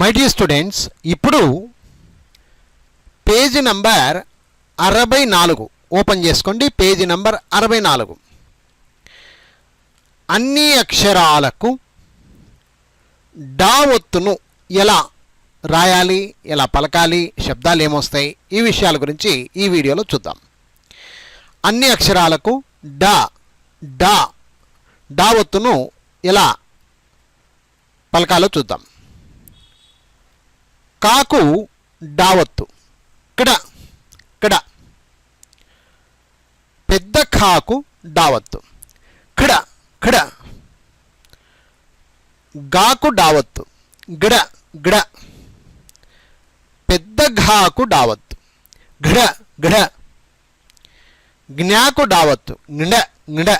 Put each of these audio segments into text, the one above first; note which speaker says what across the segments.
Speaker 1: My dear students ఇప్పుడు page number అరవై నాలుగు. ఓపెన్ చేసుకోండి. పేజీ నంబర్ అరవై నాలుగు. అన్ని అక్షరాలకు డా ఒత్తును ఎలా రాయాలి ఎలా పలకాలి శబ్దాలు ఏమొస్తాయి ఈ విషయాల గురించి ఈ వీడియోలో చూద్దాం. అన్ని అక్షరాలకు డా డా డా ఒత్తును ఎలా పలకాలో చూద్దాం. కాకు డావత్తు. ఇక్కడ ఇక్కడ పెద్ద కాకు డావత్తు. ఇక్కడ ఇక్కడ గాకు డావత్తు. గిడ గిడ. పెద్ద ఘాకు డావత్తు. గిడ గిడ జ్ఞాకు డావత్తు. నిండ నిండ.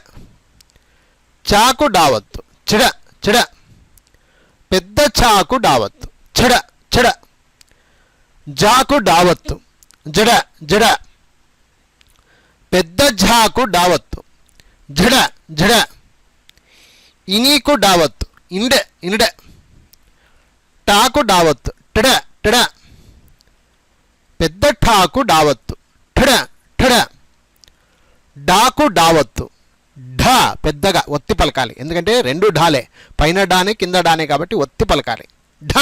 Speaker 1: చాకు డావత్తు. చిడ చిడ. పెద్ద చాకు డావత్తు. చిడ చెడ జాకు డావత్తు. జడ జడ. పెద్ద ఝాకు డావత్తు. జడ జడ. ఇనీకు డావత్తు. ఇండ ఇండ. టాకు డావత్తు. టడ టడ. పెద్ద ఠాకు డావత్తు. ఠడ ఠడ. డాకు డావత్తు. ఢ పెద్దగా ఒత్తి పలకాలి. ఎందుకంటే రెండు ఢాలే. పైన డానే కింద డానే కాబట్టి ఒత్తి పలకాలి. ఢ.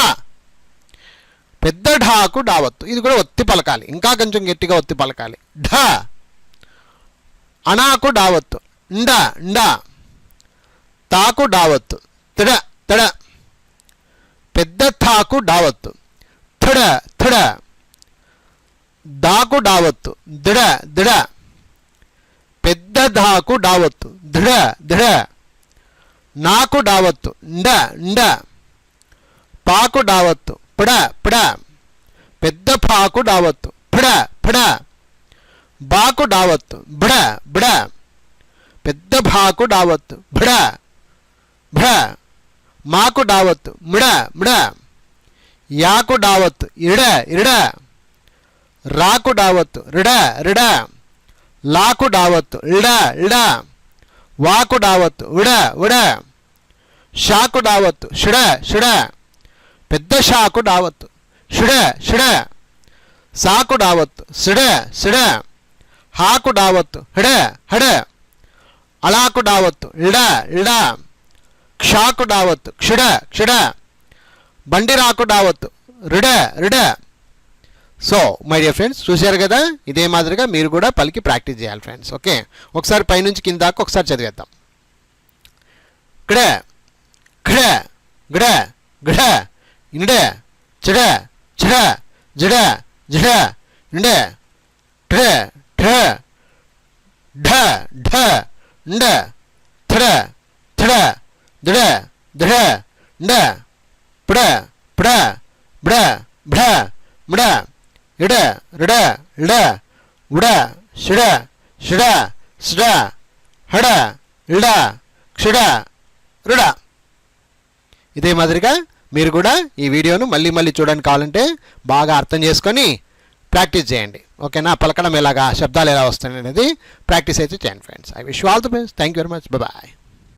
Speaker 1: పెద్ద ఢాకు డావత్తు ఇది కూడా ఒత్తి పలకాలి. ఇంకా కొంచెం గట్టిగా ఒత్తి పలకాలి. ఢ. అణాకు డావత్తుండండ తాకు డావత్తు తిడ తిడ పెద్ద థాకు డావత్తు థడ థడ దాకు డావత్తు దిడ దిడ పెద్ద ధాకు డావత్తు దృఢ దృఢ నాకు డావత్తుండండ పాకు డావత్తు పిడ పిడ పెద్ద పాకు డావత్తు పిడ పిడ బాకు డావత్తు బిడ బిడ పెద్ద భాకు డావత్తు బిడ బిడ మాకు డావత్తు మిడ మిడ యాకు డావత్తు ఇడ ఇడ రాకు డావత్తు రిడ రిడ లాకు డావత్తు ఇడ ఇడ వాకు డావత్తు ఉడ ఉడ షాకు డావత్తు షిడ షిడ పెద్ద షాకు డావత్. షుడ షుడ. సాకు డావత్తు సిడ సిడ. హాకు డావత్. హిడ హడ. అలాకు డావత్. ఇడ ఇడ. క్షాకు డావత్. క్షిడ క్షిడ. బండిరాకు డావత్. రిడ రిడ. సో మై డియర్ ఫ్రెండ్స్ చూశారు కదా? ఇదే మాదిరిగా మీరు కూడా పలికి ప్రాక్టీస్ చేయాలి ఫ్రెండ్స్ ఓకే? ఒకసారి పైనుంచి కింద దాకా ఒకసారి చదివేద్దాం. గిడ గిడ గిడ గిడ ఇండ చిడ చిడ జిడ జిడ ఇండ ఠ ఠ ఢ ఢ ఇండ థడ థడ దిడ దిడ ఇండ పిడ పిడ బిడ బిడ మిడ ఇడ రిడ ఇడ ఉడ షిడ షిడ సిడ హడ ఇడ క్షిడ రుడ ఇదే మాదిరిగా మీరు కూడా ఈ వీడియోను మళ్ళీ మళ్ళీ చూడడానికి కావాలంటే బాగా అర్థం చేసుకొని ప్రాక్టీస్ చేయండి. ఓకేనా? పలకడం ఎలాగా? శబ్దాలు ఎలా వస్తాయి అనేది ప్రాక్టీస్ అయితే చేయండి friends. I wish all the best. Thank you very much. Bye.